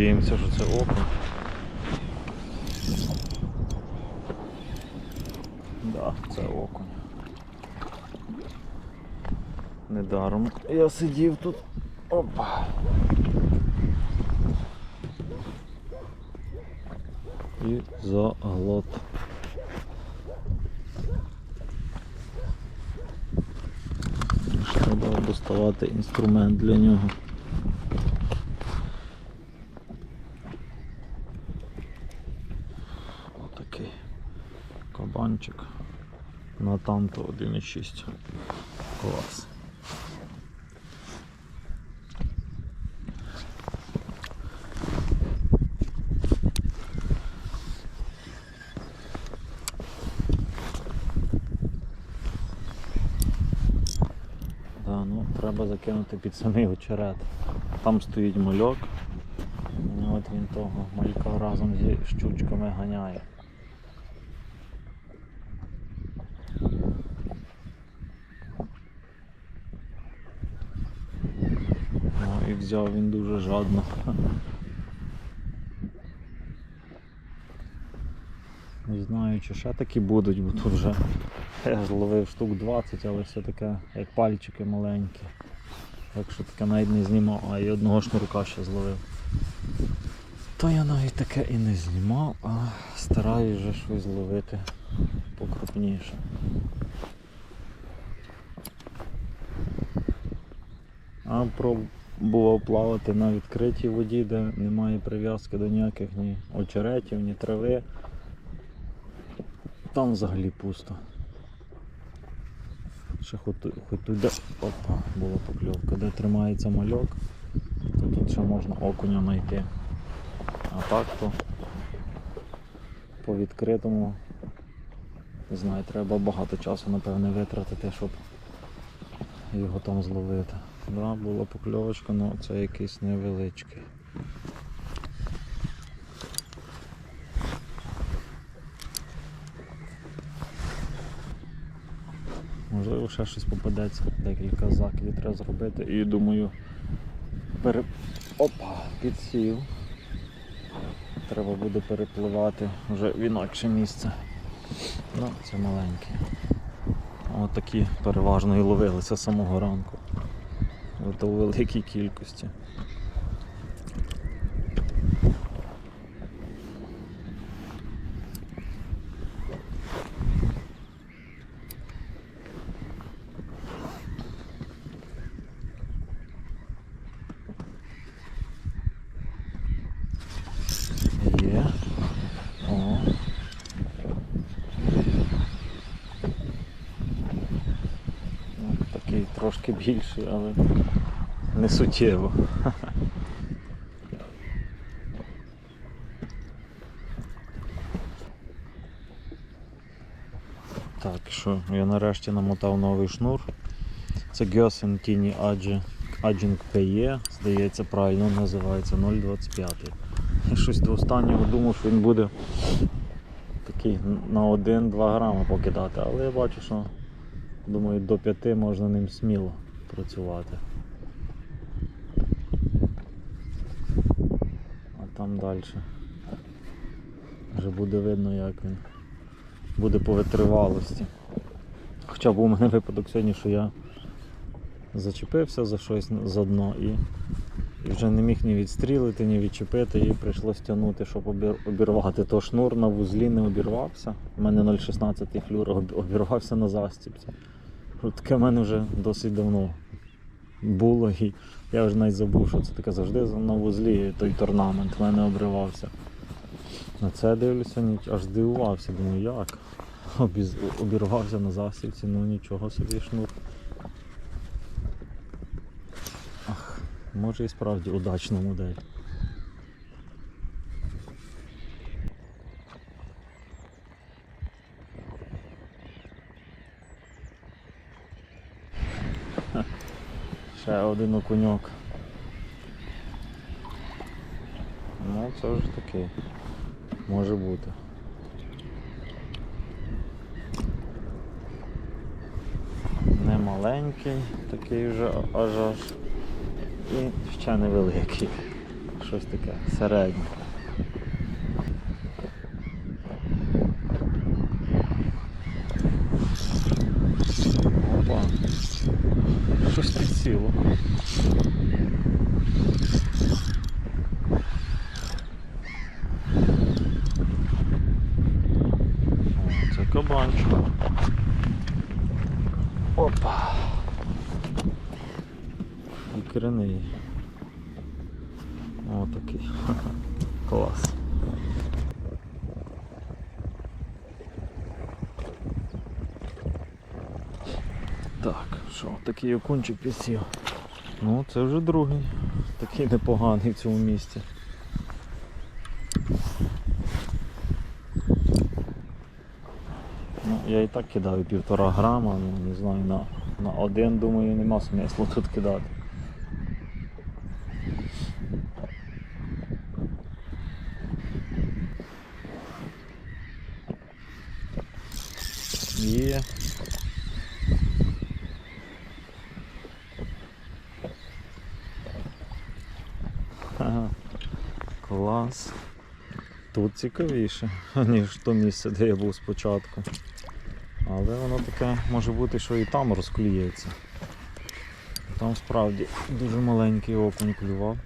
Надіємося, що це окунь. Да, це окунь. Недаром я сидів тут. Опа. І заглот. Треба доставати інструмент для нього. Отакий кабанчик. На танто 1,6. Клас. Да, ну, треба закинути під самий очерет. Там стоїть мальок. І От він того малька разом зі щучками ганяє. Ну і взяв він дуже жадно. Не знаю, чи ще такі будуть, бо тут вже я зловив штук 20, але все таке, як пальчики маленькі. Так що таке навіть не знімав, а і одного шнурка ще зловив. То я навіть таке і не знімав, а стараюсь вже щось зловити покрупніше. А пробував плавати на відкритій воді, де немає прив'язки до ніяких ні очеретів, ні трави. Там взагалі пусто. Ще хоч туди опа, була покльовка, де тримається мальок, то тут ще можна окуня знайти. А так то по відкритому, не знаю, треба багато часу напевне витратити, щоб його там зловити. Да, була покльовочка, але це якийсь невеличкий. Можливо, ще щось попадеться, декілька закидів треба зробити. І думаю, пере... Опа, підсів. Треба буде перепливати вже в інакше місце. Ну, це маленьке. От такі переважно і ловилися з самого ранку. От у великій кількості. Ну, трошки більший, але не суттєво. Так, що я нарешті намотав новий шнур. Це Gyosen Tini Aging PE, здається, правильно називається 0,25. Я щось до останнього думав, що він буде такий на 1-2 грами покидати, але я бачу, що думаю до 5 можна ним сміло працювати. А там далі вже буде видно, як він буде по витривалості. Хоча був у мене випадок сьогодні, що я зачепився за щось за дно і, вже не міг ні відстрілити, ні відчепити, і прийшлось тягнути, щоб обірвати. То шнур на вузлі не обірвався. У мене 0,16 флюр обірвався на застіпці. Таке в мене вже досить давно було, і я вже навіть забув, що це таке завжди на вузлі той торнамент в мене обривався. На це дивлюся, ніч, аж здивувався, думаю, як? Обіз... Обірвався на засівці, ну нічого собі шнур. Ах, може і справді удачна модель. Ще один окуньок. Ну, це вже такий. Може бути. Не маленький, такий вже аж аж. І ще невеликий. щось таке середнє. Опа. Щось підсіло. О, це кабанчик. Опа. І коренний. О, такий. Клас. Так, що, такий окунчик підсів. Ну, це вже другий. Такий непоганий в цьому місці. Ну, я і так кидаю півтора грама, ну не знаю, на, на один, думаю, нема смислу тут кидати. Є. Ага. Клас. Тут цікавіше, ніж то місце, де я був спочатку. Але воно таке може бути, що і там розклюється. Там справді дуже маленький окунь клював.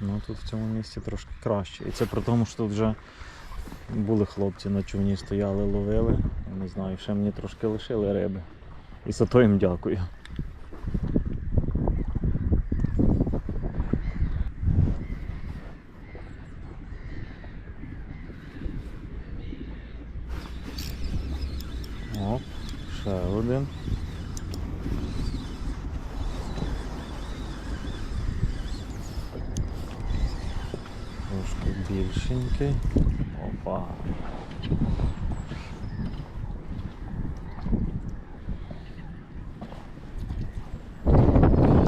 Ну тут в цьому місці трошки краще. І це при тому, що тут вже були хлопці на човні стояли, ловили. Не знаю, ще мені трошки лишили риби. І за то їм дякую. Оп, ще один. Трошки більшенький. Опа.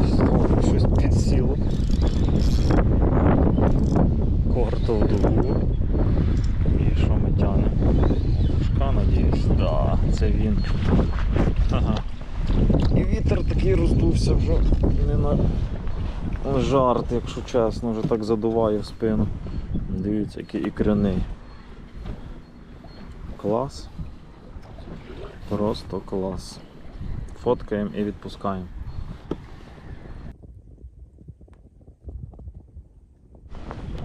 Знову щось підсіло. Кортов дугу. І що ми тянемо? Шка, надіюсь. Да, це він. Ага. І вітер такий вже не на жарт, якщо чесно, вже так задуває в спину. Дивіться, який ікряний. Клас. Просто клас. Фоткаємо і відпускаємо.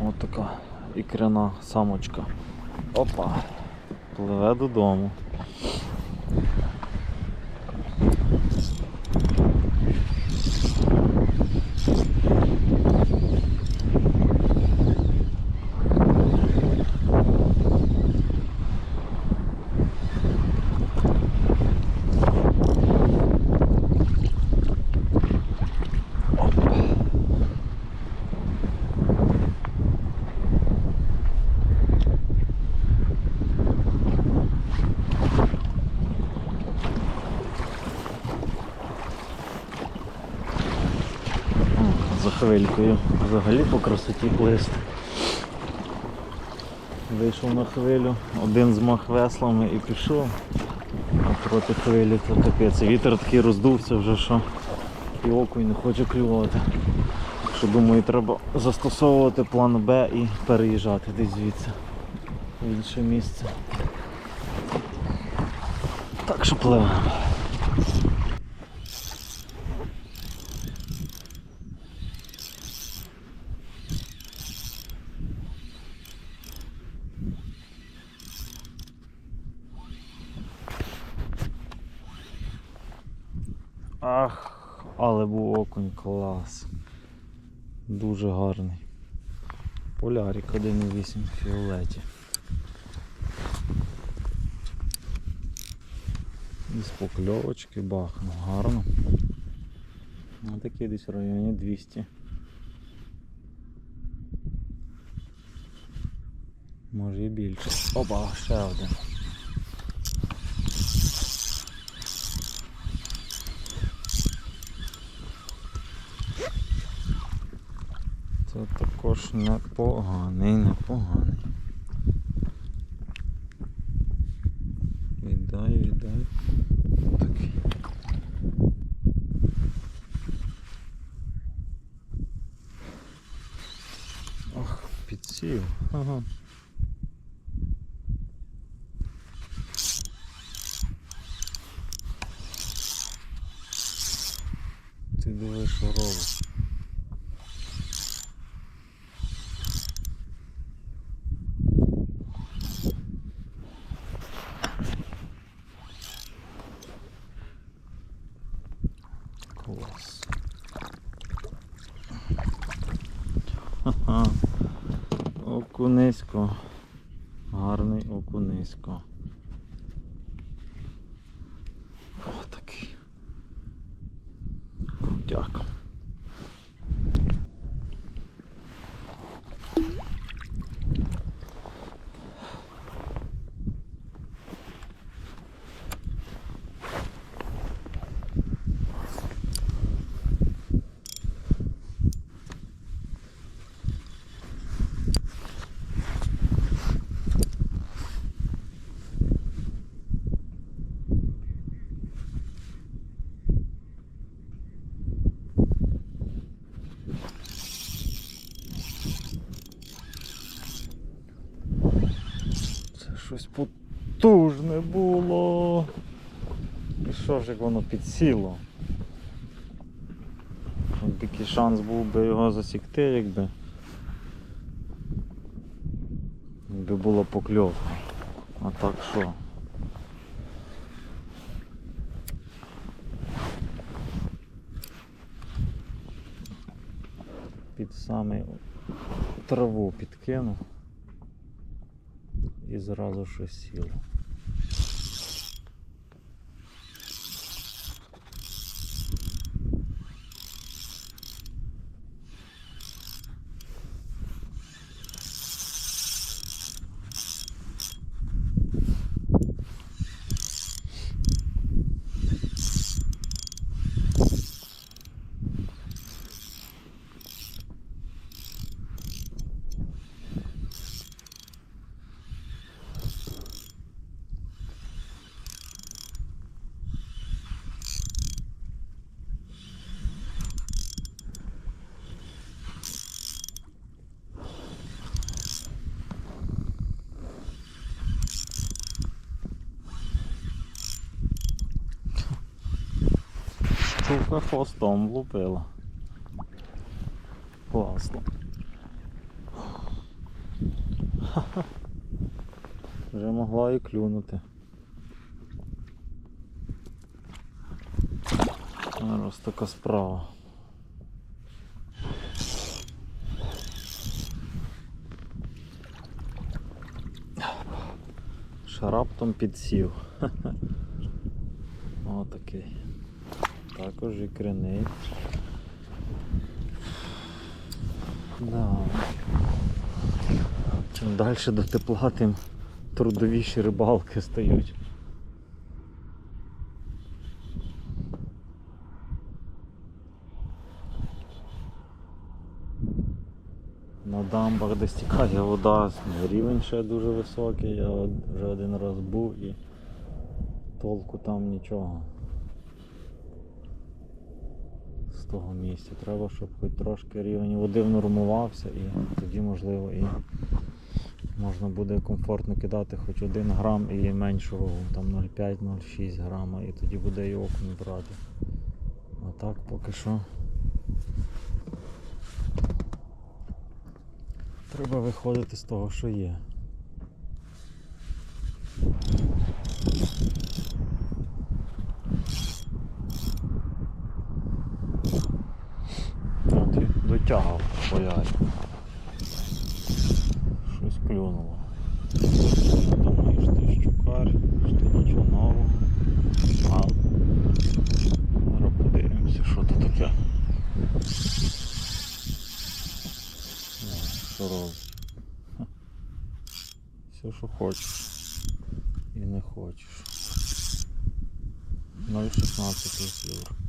Ось така ікряна самочка. Опа. Пливе додому. О, За. Взагалі по красоті плисти. Вийшов на хвилю, один змах веслами і пішов. А проти хвилі то капець. Вітер такий роздувся вже, що і окунь не хоче клювати. Що думаю, треба застосовувати план Б і переїжджати десь звідси в інше місце. Так що пливемо. Ах, але був окунь клас. Дуже гарний. Полярик 1,8 фіолеті. І з покльовочки бахнув гарно. Ну, такий десь в районі 200. Може і більше. Опа, ще один. Непоганий, непоганий. Віддай, віддай. Такий. Ох, підсів. Ага. Щось потужне було. І що ж як воно підсіло? Такий шанс був би його засікти, якби. Якби була покльовка. А так що? Під саме траву підкинув і зразу щось сіло. Щука хвостом влупила. Класно. Ха-ха. Вже могла і клюнути. Зараз така справа. Шараптом підсів. Отакий. Також і криний. Да. Чим далі до тепла, тим трудовіші рибалки стають. На дамбах, де стікає вода, рівень ще дуже високий, я вже один раз був і толку там нічого з того місця. Треба, щоб хоч трошки рівень води внормувався і тоді можливо і можна буде комфортно кидати хоч 1 грам і меншого, там 0,5-0,6 грама, і тоді буде і окунь брати. А так поки що. Треба виходити з того, що є. От і дотягав боярі. Щось клюнуло. Думаю, що ти щукар, що нічого нового. А зараз подивимося, що тут таке. Робить? Ха. Все, що хочеш. І не хочеш. 0,16 ліслюр.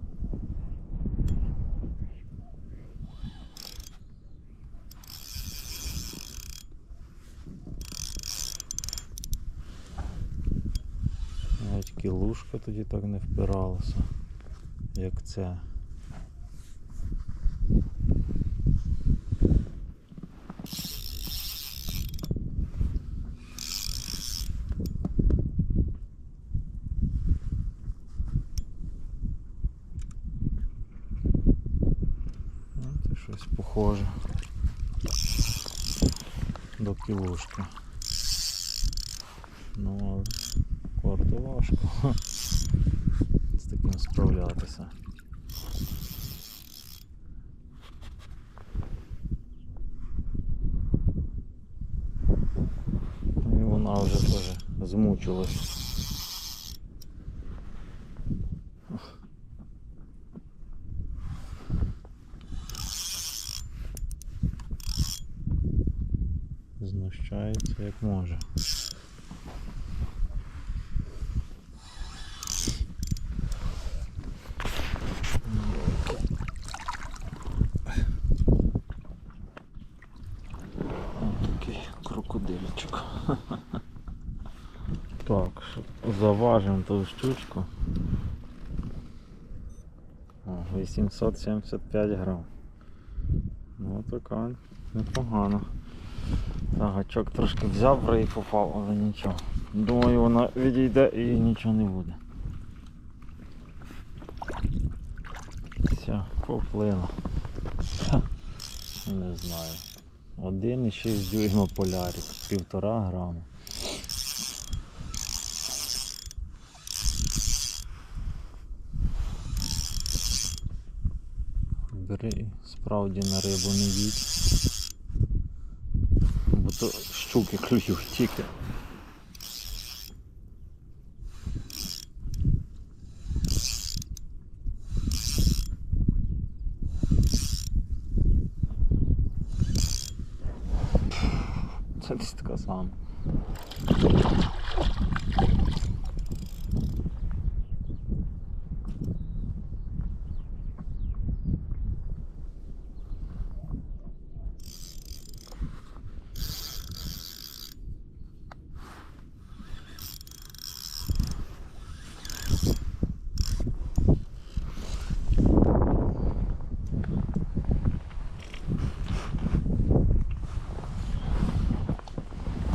тоді так не впиралася, як це. Ну, Це щось похоже до кілушки. Ну, але важко справлятися. І вона вже теж змучилась. Знущається як може. Такий крокодильчик. Так, заважимо ту щучку. О, 875 грам. Ну така непогано. Так, гачок трошки взяв, рей попав, але нічого. Думаю, вона відійде і нічого не буде. Все, поплила. Не знаю. 1,6 дюйма полярик, півтора грама. Справді на рибу не їдь. Бо то щуки клюють тільки. Це десь така сама.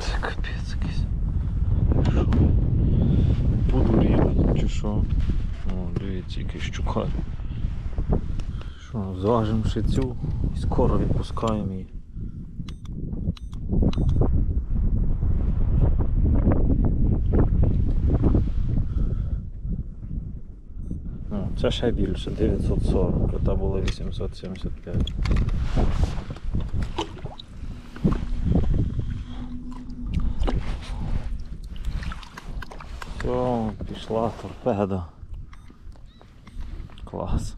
Це капець якийсь. Що? Подуріли, чи що? Який щукар. Що, зважимо ще цю і скоро відпускаємо її. О, це ще більше, 940, а та була 875. Все, пішла торпеда. Клас.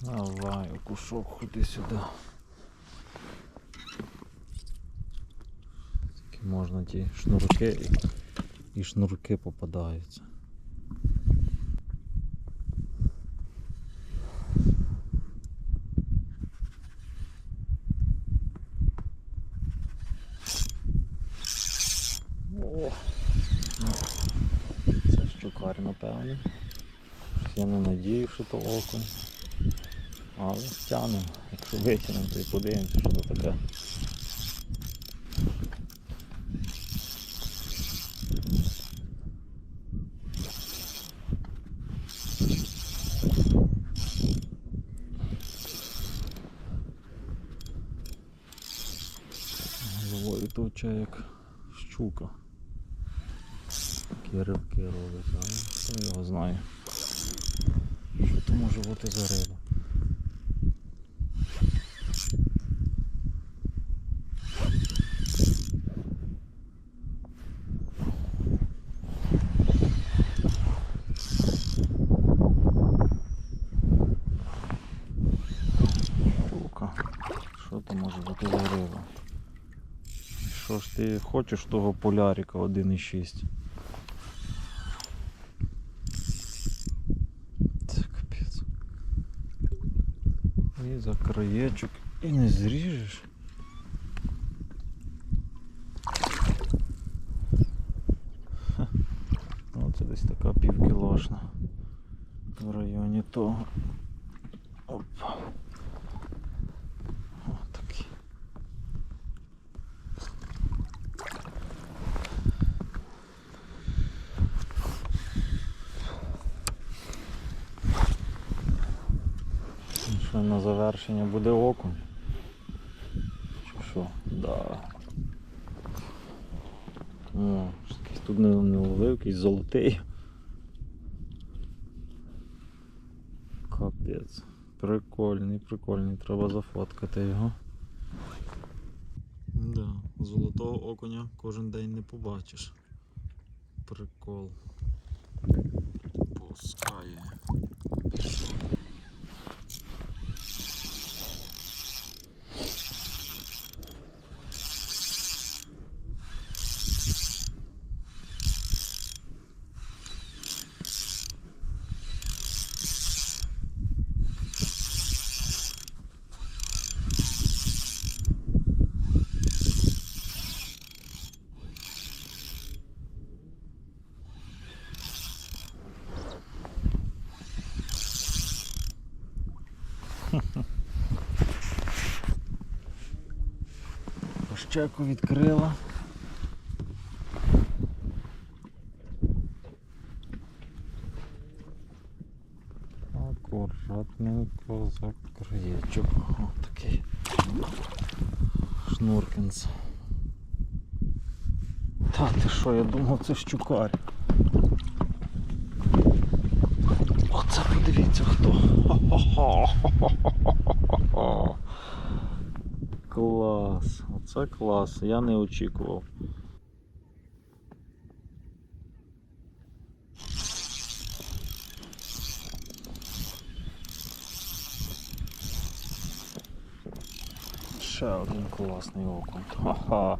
Давай, окушок, ходи сюди. Такі можна ті шнурки і шнурки попадаються. О, це напевно. Я не надію, що то окунь. Але тягне. Якщо витягнемо, то і подивимося, що це таке. Головою товче як щука які рибки робить, але хто його знає. Що то може бути за риба? Що ж ти хочеш того полярика 1,6? За краєчок і не зріжеш. Ха. Оце десь така півкілошна в районі того. Опа. Отакий. Що на завершення буде окунь? Чи що? Да. О, якийсь тут не, не ловив, якийсь золотий. Капець. Прикольний, прикольний, треба зафоткати його. Да, золотого окуня кожен день не побачиш. Прикол. Пускає. Пощеку відкрила. Акуратненько за краєчок. О, такий шнуркінс. Та ти що, я думав, це щукар. Оце подивіться хто. Хо-хо-хо. Оце клас, я не очікував. Ще один класний окунь. Ха-ха.